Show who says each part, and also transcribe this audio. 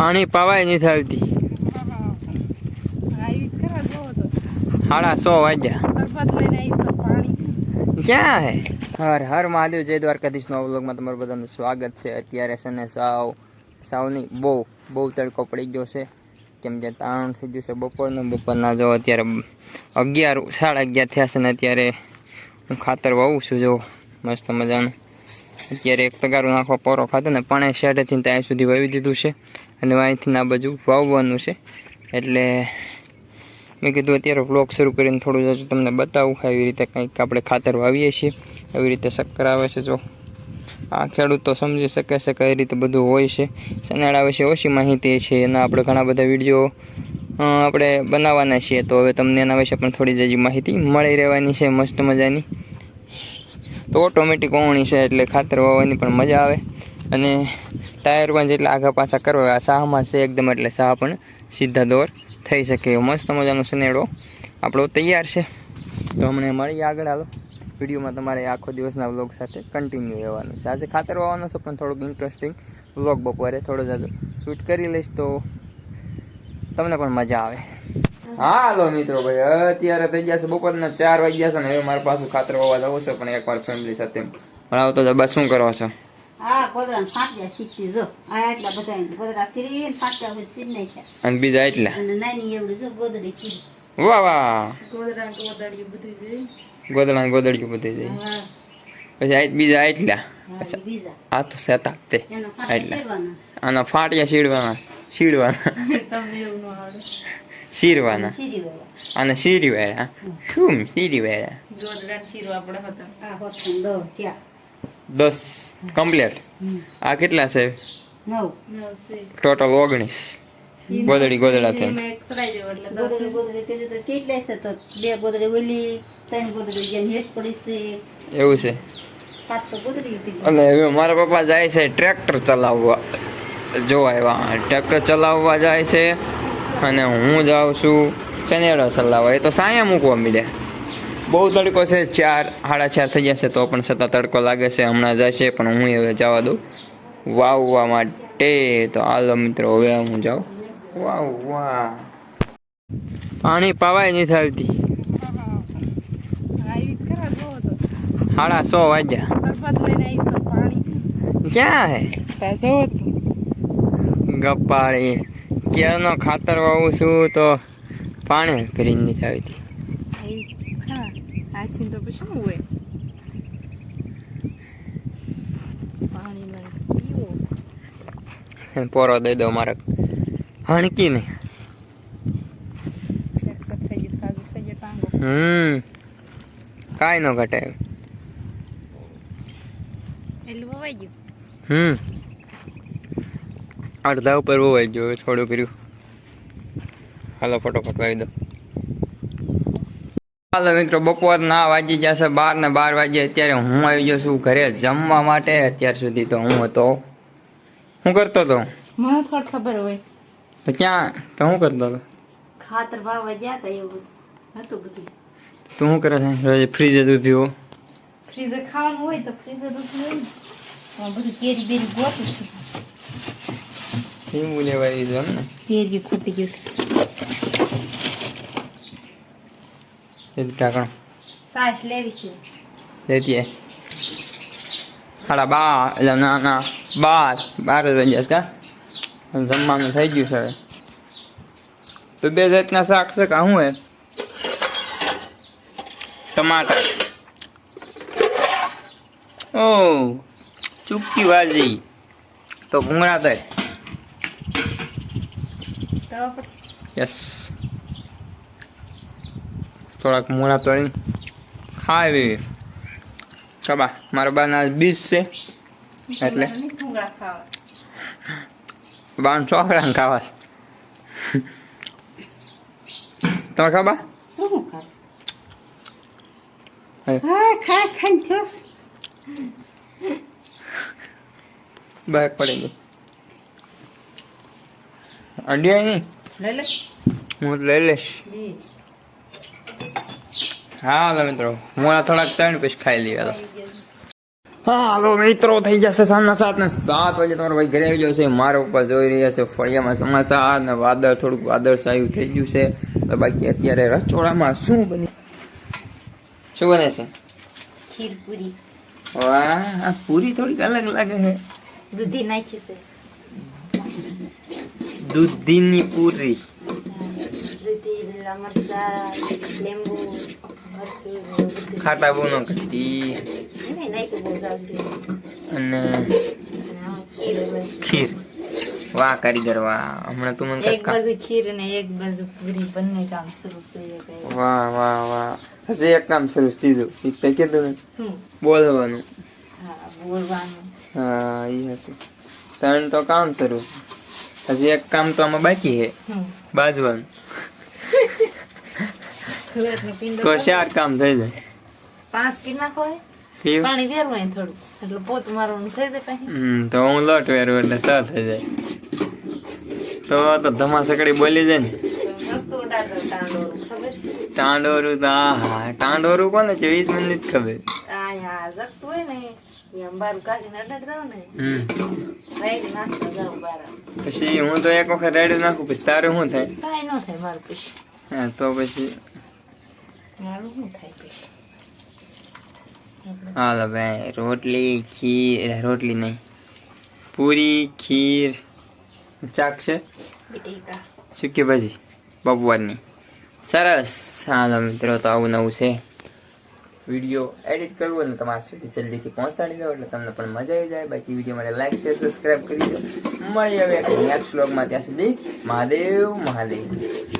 Speaker 1: પાણી પાવાય નથી આવતી સાડા સો વાગ્યા. ક્યાં હે? હર હર મહાદેવ, જય દ્વારકાધીશનો વ્લોગમાં તમારું બધાનું સ્વાગત છે. અત્યારે છે ને સાવ, સાવની બહુ બહુ તડકો પડી ગયો છે. કેમ કે તાણ થઈ ગયું છે બપોરનું. બપોરના જો અત્યારે અગિયાર, સાડા અગિયાર થયા છે ને અત્યારે હું ખાતર વાવું છું. જો, મસ્ત મજાનું. અત્યારે એક તગારું નાખવા પોરો ખાતો ને પણ શેડેથી ત્યાં સુધી વાવી દીધું છે. અને અહીંથી આ બાજુ વાવવાનું છે. એટલે મેં કીધું અત્યારે વ્લોગ શરૂ કરીને થોડું હજુ તમને બતાવું એવી રીતે કંઈક આપણે ખાતર વાવીએ છીએ. એવી રીતે શક્કર આવે છે જો. આ ખેડૂતો સમજી શકે છે કઈ રીતે બધું હોય છે. સનાળા વિશે ઓછી માહિતી છે. એના આપણે ઘણા બધા વીડિયો આપણે બનાવવાના છીએ. તો હવે તમને એના વિશે પણ થોડી જાજી માહિતી મળી રહેવાની છે, મસ્ત મજાની. તો ઓટોમેટિક વાવણી છે એટલે ખાતર વાવવાની પણ મજા આવે. અને ટાયર પણ જેટલા આગા પાછા કરવા આ શાહમાં છે એકદમ એટલે શાહ પણ સીધા દોર થઈ શકે મસ્ત મજાનો સનેડો આપણો તૈયાર છે. તો હમણાં મળીએ આગળ હાલો. વિડીયોમાં તમારે આખો દિવસના વ્લોગ સાથે કન્ટિન્યુ રહેવાનું છે. આજે ખાતર વાવવાનો છે, પણ થોડુંક ઇન્ટરેસ્ટિંગ વ્લોગ બપોરે થોડો જાજો શૂટ કરી લઈશ તો તમને પણ મજા આવે. હાલો મિત્રો ભાઈ અત્યારે થઈ ગયા છે બપોરના ચાર વાગ્યા છે ને હવે મારા પાછું ખાતર વાવવા જવું છે પણ એકવાર ફેમિલી સાથે ભણાવો તો બસ શું કરવા છો? અને બીજા એટલા
Speaker 2: અને નાની એવડી જો ગોદડી ફીરી
Speaker 1: વાહ વાહ.
Speaker 2: ગોદડા ગોદડી બધું જોઈ.
Speaker 1: ગોદડા ને ગોદડિયું બધી જાય પછી બીજા એટલા આ તો સેતા એટલે આના ફાટિયા સીડવાના સીડવાના સીરવાના
Speaker 2: શીરી વાળા
Speaker 1: અને શીરી વેરા શું
Speaker 2: શીરી ત્યાં.
Speaker 1: દસ કમ્પ્લેટ? આ કેટલા છે? ટોટલ ઓગણીસ. ગોદડી ગોદડા થઈ
Speaker 2: ગોદડી ગોદડી કરી તો કેટલા છે તો? બે ગોદડી ઓલી ત્રણ ગોદડી જેમ હેઠ પડી છે.
Speaker 1: એવું છે? અને હવે મારા પપ્પા જાય છે ટ્રેક્ટર ચલાવવા જોવા એવા ટ્રેક્ટર ચલાવવા જાય છે. અને હું જાઉં છું. શનેડો સલાવા એ તો સાયા મૂકવા મળે બહુ તડકો છે ચાર સાડા ચાર થઈ જશે તો પણ છતાં તડકો લાગે છે હમણાં જશે પણ હું હવે જવા દઉં. વાવવા માટે તો હાલો મિત્રો હવે હું જાઉં. વાવવા. પાણી પાવાય નહીં થતી સાડા સો વાગ્યા. ક્યાં હે? ગપ્પાળી. ક્યારનો ખાતર વાવું છું તો પાણી ભરીને નથી આવતી હોય? પોરો દઈ દો મારે. હણકી ને હમ કાંઈ ન ઘટે. હમ. અડધા ઉપર હોવાય જો થોડું કર્યું. હાલો ફટોફટ વાવી દો. હાલો મિત્રો બપોરના વાગી ગયા છે બાર ને બાર વાગ્યા અત્યારે હું આવી ગયો છું ઘરે જમવા માટે. અત્યાર સુધી તો હું હતો. હું કરતો હતો?
Speaker 3: મને થોડી ખબર હોય.
Speaker 1: તો ક્યાં? તો શું કરતો હતો?
Speaker 3: ખાતર ભાવવા ગયા હતા એવું હતું બધું.
Speaker 1: તું શું કરે છે? રોજ ફ્રીજ જ ઊભી હો
Speaker 3: ખાવાનું હોય તો ફ્રીઝર દૂધ હોય બધું કેરી બેરી ગોતું.
Speaker 1: એવું લેવાય છે એમ ને
Speaker 3: કેરી ખૂટી ગયું
Speaker 1: ઢાંકણ
Speaker 3: સાસ લેવી છે
Speaker 1: લેતી. સાડા બાર એટલે ના ના બાર બાર જ વાગ્યા છે જમવાનું થઈ ગયું છે હવે તો બે જાતના શાક છે કા શું હે ટમાટર ઓ ચૂપકી ભાજી તો ભૂંગળા થાય
Speaker 3: તવા પછી
Speaker 1: યસ થોડાક મોડા તળીને ખાવી. કબા મારા બાના બીજ છે. એટલે? બાન છોકરાને ખાવા. તમે ખાબા બાઈક પડી ગઈ. અડિયા અહીં
Speaker 2: લઈ લે.
Speaker 1: હું લઈ લઈશ. હા હાલો મિત્રો. આ થોડાક ત્રણ પછી ખાઈ લઈએ હાલો. હાલો મિત્રો થઈ જશે સાંજના સાત ને સાત વાગે તમારો ભાઈ ઘરે આવી જશે મારા ઉપર જોઈ રહ્યા છે ફળિયામાં સમાચાર ને વાદળ થોડુંક વાદળ સાયું થઈ ગયું છે. તો બાકી અત્યારે રચોડામાં શું બની? શું બને છે?
Speaker 3: ખીર પૂરી.
Speaker 1: વાહ પૂરી થોડીક અલગ લાગે છે.
Speaker 3: દૂધી નાખી છે.
Speaker 1: દૂધીની પૂરી ખાટા બહુ ન કરતી
Speaker 3: એને નાખ્યું બહુ જાજુ
Speaker 1: અને
Speaker 3: ખીર
Speaker 1: વાહ કારીગર વાહ હમણાં તું મને
Speaker 3: એક બાજુ ખીર અને એક બાજુ પૂરી બંને કામ શરૂ થઈ
Speaker 1: વાહ વાહ વાહ હજી એક કામ શરૂ થયું એ તે કીધું ને બોલવાનું
Speaker 3: હા બોલવાનું
Speaker 1: હા એ હશે ત્રણ તો કામ શરૂ હજી એક કામ તો આમાં બાકી છે. બાજવાનું. તો ચાર કામ થઈ જાય.
Speaker 3: પાંચ કિલો નાખો પાણી વેરવાય થોડું. એટલે પોત મારવાનું થઈ જાય
Speaker 1: હમ તો હું લોટ વેરું એટલે સ થઈ જાય. તો તો ધમાસકડી બોલી જાય ને. ટાંડોરું તો આ હા ટાંડોરું કોને છે? એ જ મને નથી ખબર.
Speaker 3: જગતું હોય ને
Speaker 1: પછી હું તો એક વખત રેડી નાખું પછી તારે શું થાય?
Speaker 3: કાંઈ ન થાય મારું પછી.
Speaker 1: હા તો પછી.
Speaker 3: મારું શું થાય પછી?
Speaker 1: હાલો ભાઈ રોટલી ખીર રોટલી નહીં. પૂરી ખીર ચાક છે? સૂકી ભાજી? બપોરની સરસ. હાલો મિત્રો તો આવું નવું છે. વીડિયો એડિટ કરવો અને તમારા સુધી જલ્દીથી પહોંચાડી દો એટલે તમને પણ મજા આવી જાય. બાકી વીડિયો માટે લાઈક શેર સબસ્ક્રાઈબ કરી દો મળી હવે નેક્સ્ટ વ્લોગમાં ત્યાં સુધી મહાદેવ મહાદેવ.